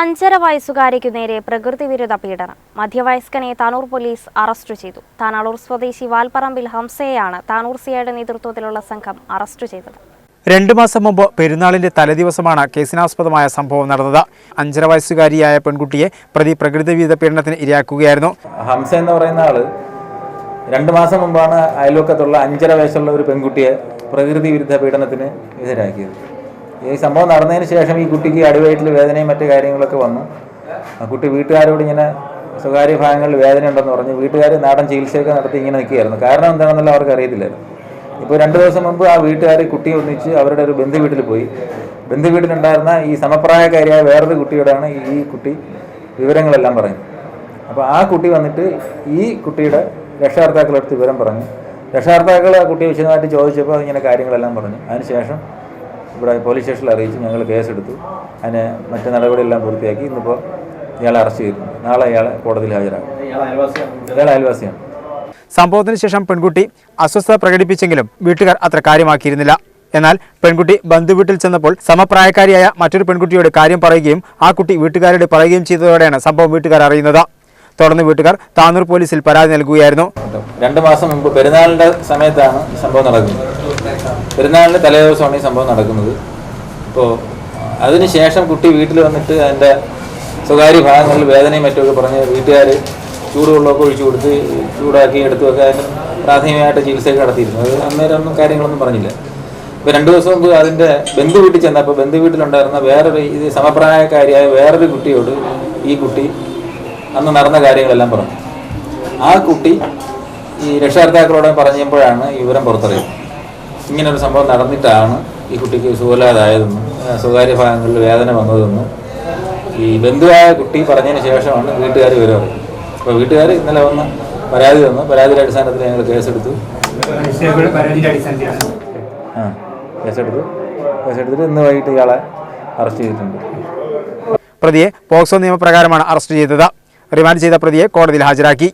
അഞ്ചര വയസ്സുകാരിക്കു നേരെ പ്രകൃതി വിരുദ്ധ പീഡനം. മധ്യവയസ്കനെ താനൂർ പോലീസ് അറസ്റ്റ് ചെയ്തു. താനാളൂർ സ്വദേശി വാൽപ്പറമ്പിൽ ഹംസയെയാണ് താനൂർ സിയുടെ നേതൃത്വത്തിലുള്ള സംഘം അറസ്റ്റ് ചെയ്തത്. രണ്ടു മാസം മുമ്പ് പെരുന്നാളിന്റെ തലേദിവസമാണ് കേസിനാസ്പദമായ സംഭവം നടന്നത്. അഞ്ചര വയസ്സുകാരിയായ പെൺകുട്ടിയെ പ്രതി പ്രകൃതി വിരുദ്ധ പീഡനത്തിന് ഇരയാക്കുകയായിരുന്നു. ഹംസ എന്ന് പറയുന്ന ആൾ രണ്ടു മാസം മുമ്പാണ് അയൽവക്കത്തുള്ള അഞ്ചര വയസ്സുള്ള ഒരു പെൺകുട്ടിയെ പ്രകൃതി വിരുദ്ധ പീഡനത്തിന് എതിരാക്കിയത്. ഈ സംഭവം നടന്നതിന് ശേഷം ഈ കുട്ടിക്ക് അടിവയറ്റിൽ വേദനയും മറ്റു കാര്യങ്ങളൊക്കെ വന്നു. ആ കുട്ടി വീട്ടുകാരോട് ഇങ്ങനെ സ്വകാര്യ ഭാഗങ്ങളിൽ വേദന ഉണ്ടെന്ന് പറഞ്ഞ്. വീട്ടുകാർ നാടൻ ചികിത്സയൊക്കെ നടത്തി ഇങ്ങനെ നിൽക്കുകയായിരുന്നു. കാരണം എന്താണെന്നല്ല അവർക്ക് അറിയത്തില്ലായിരുന്നു. ഇപ്പോൾ രണ്ട് ദിവസം മുമ്പ് ആ വീട്ടുകാർ കുട്ടിയെ ഒന്നിച്ച് അവരുടെ ഒരു ബന്ധു വീട്ടിൽ പോയി. ബന്ധു വീട്ടിലുണ്ടായിരുന്ന ഈ സമപ്രായക്കാരിയായ വേറൊരു കുട്ടിയോടാണ് ഈ കുട്ടി വിവരങ്ങളെല്ലാം പറയുന്നത്. അപ്പോൾ ആ കുട്ടി വന്നിട്ട് ഈ കുട്ടിയുടെ രക്ഷകർത്താക്കളെടുത്ത് വിവരം പറഞ്ഞു. രക്ഷകർത്താക്കൾ ആ കുട്ടിയെ വിശദമായിട്ട് ചോദിച്ചപ്പോൾ ഇങ്ങനെ കാര്യങ്ങളെല്ലാം പറഞ്ഞു. അതിനുശേഷം ഇവിടെ പോലീസ് സ്റ്റേഷനിൽ അറിയിച്ച് ഞങ്ങൾ കേസെടുത്തു. അതിന് മറ്റ് നടപടിയെല്ലാം പൂർത്തിയാക്കി. ഇന്നിപ്പോൾ ഇയാളെ അറസ്റ്റ് ചെയ്തിട്ടുണ്ട് നാളെ ഇയാളെ കോടതിയിൽ ഹാജരാകും. ഇയാൾ അയൽവാസിയാണ്. സംഭവത്തിന് ശേഷം പെൺകുട്ടി അസ്വസ്ഥത പ്രകടിപ്പിച്ചെങ്കിലും വീട്ടുകാർ അത്ര കാര്യമാക്കിയിരുന്നില്ല. എന്നാൽ പെൺകുട്ടി ബന്ധുവീട്ടിൽ ചെന്നപ്പോൾ സമപ്രായക്കാരിയായ മറ്റൊരു പെൺകുട്ടിയോട് കാര്യം പറയുകയും ആ കുട്ടി വീട്ടുകാരോട് പറയുകയും ചെയ്തതോടെയാണ് സംഭവം വീട്ടുകാർ അറിയുന്നത്. തുടർന്ന് വീട്ടുകാർ താനൂർ പോലീസിൽ പരാതി നൽകുകയായിരുന്നു. രണ്ട് മാസം മുമ്പ് പെരുന്നാളിന്റെ സമയത്താണ് ഈ സംഭവം നടക്കുന്നത്. പെരുന്നാളിന്റെ തലേ ദിവസമാണ് ഈ സംഭവം നടക്കുന്നത്. അപ്പോൾ അതിനുശേഷം കുട്ടി വീട്ടിൽ വന്നിട്ട് അതിന്റെ സ്വകാര്യ ഭാഗങ്ങളിൽ വേദനയും മറ്റുമൊക്കെ പറഞ്ഞ് വീട്ടുകാർ ചൂടുവെള്ളമൊക്കെ ഒഴിച്ചു കൊടുത്ത് ചൂടാക്കി എടുത്തു വെക്കാൻ പ്രാഥമികമായിട്ട് ചികിത്സയൊക്കെ നടത്തിയിരുന്നു. അത് അന്നേരം ഒന്നും കാര്യങ്ങളൊന്നും പറഞ്ഞില്ല. ഇപ്പോൾ രണ്ട് ദിവസം മുമ്പ് അതിന്റെ ബന്ധു വീട്ടിൽ ചെന്നപ്പോൾ ബന്ധു വീട്ടിലുണ്ടായിരുന്ന വേറൊരു ഇത് സമപ്രായക്കാരിയായ വേറൊരു കുട്ടിയോട് ഈ കുട്ടി അന്ന് നടന്ന കാര്യങ്ങളെല്ലാം പറഞ്ഞു. ആ കുട്ടി ഈ രക്ഷകർത്താക്കളോട് പറഞ്ഞപ്പോഴാണ് ഈ വിവരം പുറത്തറിയുന്നത്. ഇങ്ങനൊരു സംഭവം നടന്നിട്ടാണ് ഈ കുട്ടിക്ക് സുഖമില്ലാതായതെന്നും ആ, സ്വകാര്യ ഭാഗങ്ങളിൽ വേദന വന്നതെന്നും ഈ ബന്ധുവായ കുട്ടി പറഞ്ഞതിന് ശേഷമാണ് വീട്ടുകാർ വിവരം അറിയുന്നത്. അപ്പോൾ വീട്ടുകാർ ഇന്നലെ വന്ന് പരാതി തന്നു. പരാതിയുടെ അടിസ്ഥാനത്തിൽ ഞങ്ങൾ കേസെടുത്തു. ആ കേസെടുത്തു. കേസെടുത്തിട്ട് ഇന്ന് വൈകിട്ട് ഇയാളെ അറസ്റ്റ് ചെയ്തിട്ടുണ്ട്. പ്രതിയെ പോക്സോ നിയമപ്രകാരമാണ് അറസ്റ്റ് ചെയ്തത്. റിമാൻഡ് ചെയ്ത പ്രതിയെ കോടതിയിൽ ഹാജരാക്കി.